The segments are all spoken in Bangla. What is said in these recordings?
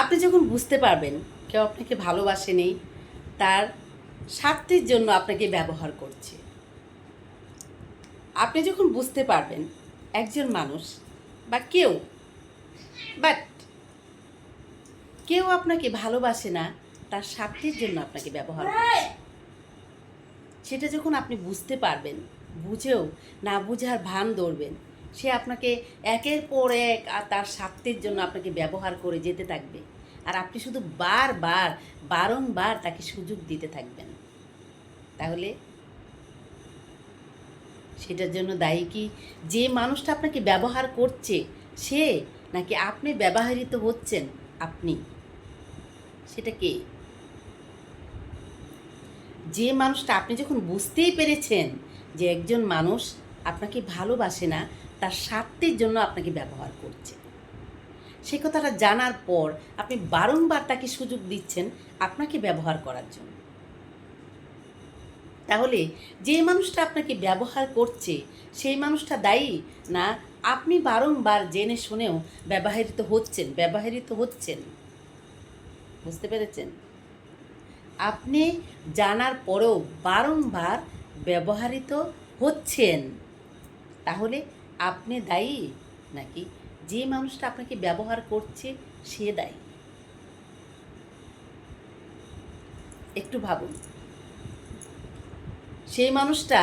আপনি যখন বুঝতে পারবেন কেউ আপনাকে ভালোবাসেনি তার স্বার্থের জন্য আপনাকে ব্যবহার করছে। আপনি যখন বুঝতে পারবেন একজন মানুষ বা কেউ বাট কেউ আপনাকে ভালোবাসে না তার স্বার্থের জন্য আপনাকে ব্যবহার করছে। সেটা যখন আপনি বুঝতে পারবেন বুঝেও না বুঝার ভান ধরবেন সে আপনাকে একের পর এক আর তার স্বার্থের জন্য আপনাকে ব্যবহার করে যেতে থাকবে। আর আপনি শুধু বারবার, বারংবার তাকে সুযোগ দিতে থাকবেন। তাহলে সেটার জন্য দায়ী কি? যে মানুষটা আপনাকে ব্যবহার করছে, সে নাকি আপনি ব্যবহৃত হচ্ছেন? আপনি। সেটা কে? যে মানুষটা, আপনি যখন বুঝতেই পেরেছেন যে একজন মানুষ আপনাকে ভালোবাসে না তার স্বার্থের জন্য আপনাকে ব্যবহার করছে। সে কথাটা জানার পর আপনি বারংবার তাকে সুযোগ দিচ্ছেন আপনাকে ব্যবহার করার জন্য। তাহলে যে মানুষটা আপনাকে ব্যবহার করছে, সেই মানুষটা দায়ী? না, আপনি বারংবার জেনে শুনেও ব্যবহৃত হচ্ছেন ব্যবহৃত হচ্ছেন। বুঝতে পেরেছেন? আপনি জানার পরেও বারংবার ব্যবহৃত হচ্ছেন। তাহলে আপনি দায়ী নাকি যে মানুষটা আপনাকে ব্যবহার করছে, সে দায়ী? একটু ভাবুন। সেই মানুষটা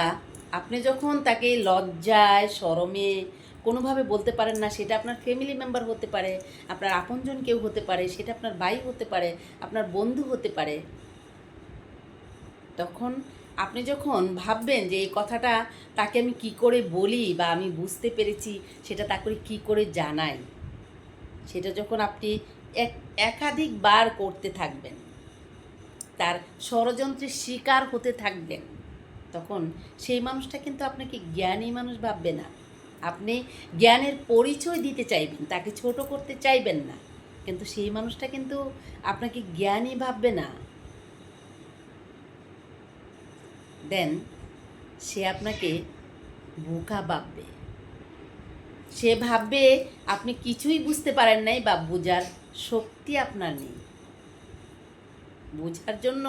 আপনি যখন তাকে লজ্জায় শরমে কোনোভাবে বলতে পারেন না, সেটা আপনার ফ্যামিলি মেম্বার হতে পারে, আপনার আপনজন কেউ হতে পারে, সেটা আপনার ভাই হতে পারে, আপনার বন্ধু হতে পারে, তখন আপনি যখন ভাববেন যে এই কথাটা তাকে আমি কি করে বলি বা আমি বুঝতে পেরেছি, সেটা তাকে কি করে জানাই? সেটা যখন আপনি এক একাধিকবার করতে থাকবেন, তার ষড়যন্ত্রের শিকার হতে থাকবেন, তখন সেই মানুষটা কিন্তু আপনাকে জ্ঞানী মানুষ ভাববে না। আপনি জ্ঞানের পরিচয় দিতে চাইবেন, তাকে ছোট করতে চাইবেন না। কিন্তু সেই মানুষটা কিন্তু আপনাকে জ্ঞানী ভাববে না। দেন সে আপনাকে বোকা ভাববে। সে ভাববে আপনি কিছুই বুঝতে পারেন নাই বা বোঝার শক্তি আপনার নেই। বোঝার জন্য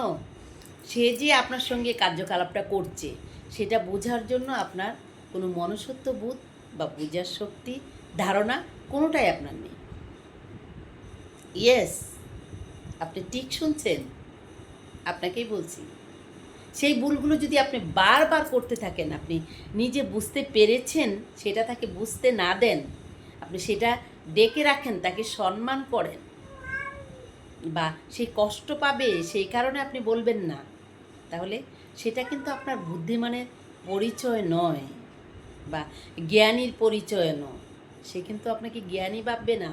সে যে আপনার সঙ্গে কার্যকলাপটা করছে, সেটা বোঝার জন্য আপনার কোনো মনসত্ব বোধ বা বোঝার শক্তি, ধারণা কোনোটাই আপনার নেই। ইয়েস, আপনি ঠিক শুনছেন, আপনাকেই বলছি। সেই ভুলগুলো যদি আপনি বারবার করতে থাকেন, আপনি নিজে বুঝতে পেরেছেন, সেটা তাকে বুঝতে না দেন, আপনি সেটা ডেকে রাখেন, তাকে সম্মান করেন বা সে কষ্ট পাবে, সেই কারণে আপনি বলবেন না, তাহলে সেটা কিন্তু আপনার বুদ্ধিমানের পরিচয় নয় বা জ্ঞানীর পরিচয় নয়। সে কিন্তু আপনাকে জ্ঞানী ভাববে না,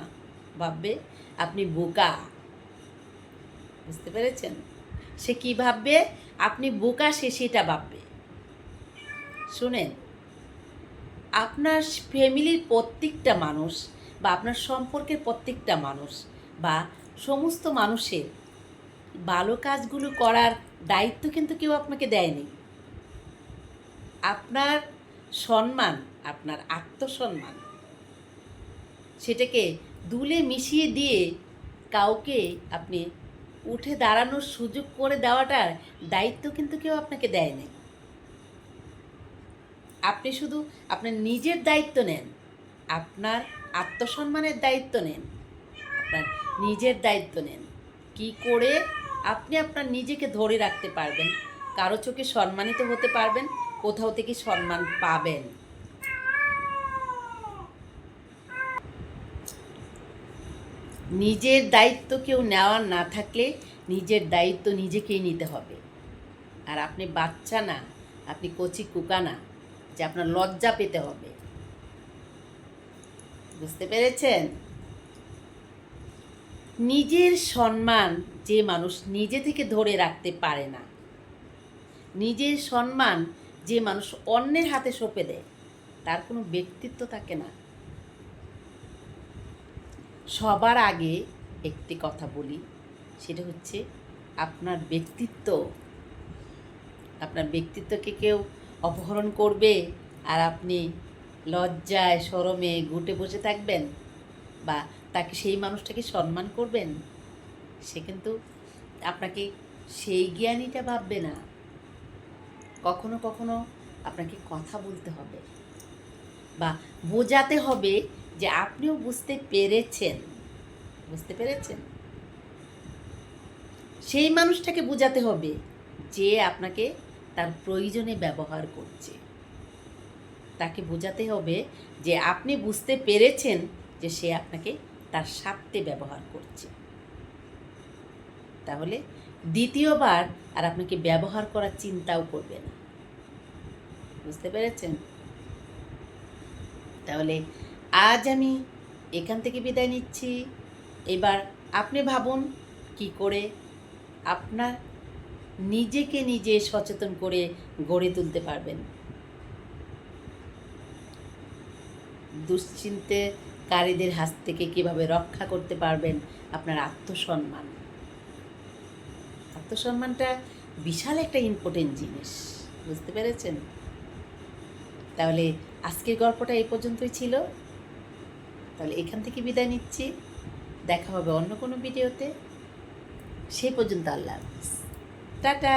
ভাববে আপনি বোকা। বুঝতে পেরেছেন? সে কি ভাববে? আপনি বোকা সে সেটা ভাববে। শুনেন, আপনার ফ্যামিলির প্রত্যেকটা মানুষ বা আপনার সম্পর্কের প্রত্যেকটা মানুষ বা সমস্ত মানুষের ভালো কাজগুলো করার দায়িত্ব কিন্তু কেউ আপনাকে দেয়নি। আপনার সম্মান, আপনার আত্মসম্মান, সেটাকে দুলে মিশিয়ে দিয়ে কাউকে আপনি উঠে দাঁড়ানোর সুযোগ করে দেওয়াটার দায়িত্ব কিন্তু কেউ আপনাকে দেয় দেয়নি। আপনি শুধু আপনার নিজের দায়িত্ব নেন, আপনার আত্মসম্মানের দায়িত্ব নেন, আপনার নিজের দায়িত্ব নেন। কি করে আপনি আপনার নিজেকে ধরে রাখতে পারবেন? কারও চোখে সম্মানিত হতে পারবেন, কোথাও থেকে সম্মান পাবেন। নিজের দায়িত্ব কেউ নেওয়ার না থাকলে নিজের দায়িত্ব নিজেকেই নিতে হবে। আর আপনি বাচ্চা না, আপনি কচি কুকা না, যে আপনার লজ্জা পেতে হবে। বুঝতে পেরেছেন? নিজের সম্মান যে মানুষ নিজে থেকে ধরে রাখতে পারে না, নিজের সম্মান যে মানুষ অন্যের হাতে সঁপে দেয়, তার কোনো ব্যক্তিত্ব থাকে না। সবার আগে একটি কথা বলি, সেটা হচ্ছে আপনার ব্যক্তিত্ব, আপনার ব্যক্তিত্বকে কেউ অপহরণ করবে আর আপনি লজ্জায় শরমে ঘুটে বসে থাকবেন বা তাকে সেই মানুষটাকে সম্মান করবেন, সে কিন্তু আপনাকে সেই জ্ঞানীটা ভাববে না। কখনো কখনো আপনাকে কথা বলতে হবে বা বোঝাতে হবে যে আপনিও বুঝতে পেরেছেন। বুঝতে পেরেছেন? সেই মানুষটাকে বোঝাতে হবে যে আপনাকে তার প্রয়োজনে ব্যবহার করছে। তাকে বোঝাতে হবে যে আপনি বুঝতে পেরেছেন যে সে আপনাকে তার স্বার্থে ব্যবহার করছে। তাহলে দ্বিতীয়বার আর আপনাকে ব্যবহার করার চিন্তাও করবে না। বুঝতে পেরেছেন? তাহলে আজ আমি এখান থেকে বিদায় নিচ্ছি। এবার আপনি ভাবুন কি করে আপনার নিজেকে নিজে সচেতন করে গড়ে তুলতে পারবেন। দুশ্চিন্তেকারীদের হাত থেকে কীভাবে রক্ষা করতে পারবেন আপনার আত্মসম্মান। আত্মসম্মানটা বিশাল একটা ইম্পর্টেন্ট জিনিস, বুঝতে পেরেছেন? তাহলে আজকের গল্পটা এই পর্যন্তই ছিল। তাহলে এখান থেকে বিদায় নিচ্ছি। দেখা হবে অন্য কোনো ভিডিওতে। সেই পর্যন্ত আল্লাহ হাফিজ। টাটা!